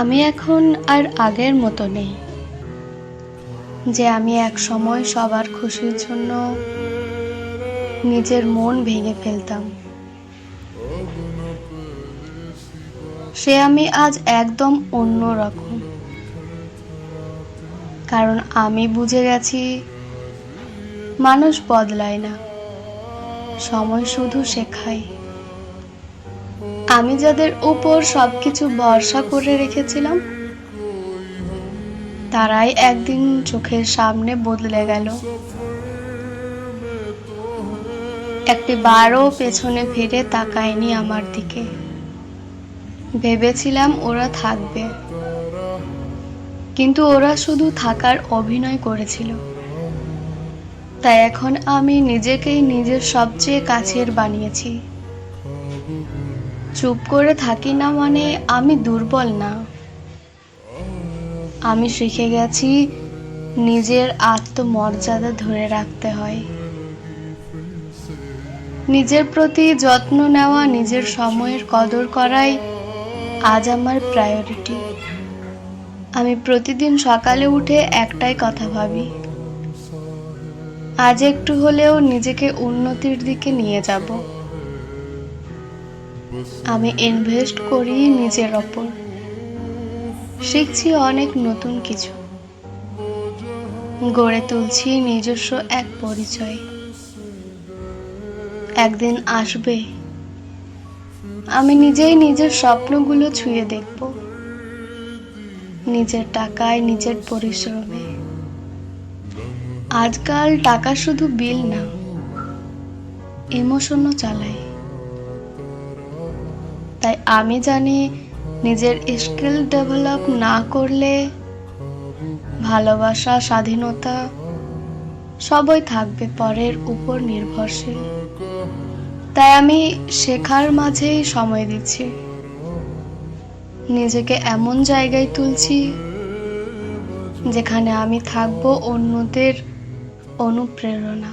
আমি এখন আর আগের মতো নেই, যে আমি এক সময় সবার খুশির জন্য নিজের মন ভেঙে ফেলতাম। সে আমি আজ একদম অন্য রকম। কারণ আমি বুঝে গেছি, মানুষ বদলায় না, সময় শুধু শেখায়। আমি যাদের উপর সবকিছু ভরসা করে রেখেছিলাম, তারাই একদিন চোখের সামনে বদলে গেল। একটি বারও পেছনে ফিরে তাকায়নি আমার দিকে। ভেবেছিলাম ওরা থাকবে, কিন্তু ওরা শুধু থাকার অভিনয় করেছিল। তাই এখন আমি নিজেকেই নিজের সবচেয়ে কাছের বানিয়েছি। চুপ করে থাকি না মানে আমি দুর্বল না। আমি শিখে গেছি নিজের আত্মমর্যাদা ধরে রাখতে হয়। নিজের প্রতি যত্ন নেওয়া, নিজের সময়ের কদর করাই আজ আমার প্রায়োরিটি আমি প্রতিদিন সকালে উঠে একটাই কথা ভাবি। আজ একটু হলেও নিজেকে উন্নতির দিকে নিয়ে যাব। আমি ইনভেস্ট করি নিজের ওপর। শিখছি অনেক নতুন কিছু। গড়ে তুলছি নিজস্ব এক পরিচয়। একদিন আসবে, আমি নিজেই নিজের স্বপ্নগুলো ছুঁয়ে দেখব। নিজের টাকায় নিজের পরিশ্রমে। আজকাল টাকা শুধু বিল না ইমোশনও চালায় তাই আমি জানি নিজের স্কিল ডেভেলপ না করলে ভালোবাসা, স্বাধীনতা সবই থাকবে পরের উপর নির্ভরশীল। তাই আমি শেখার মাঝেই সময় দিচ্ছি। নিজেকে এমন জায়গায় তুলছি যেখানে আমি থাকব অন্যদের অনুপ্রেরণা।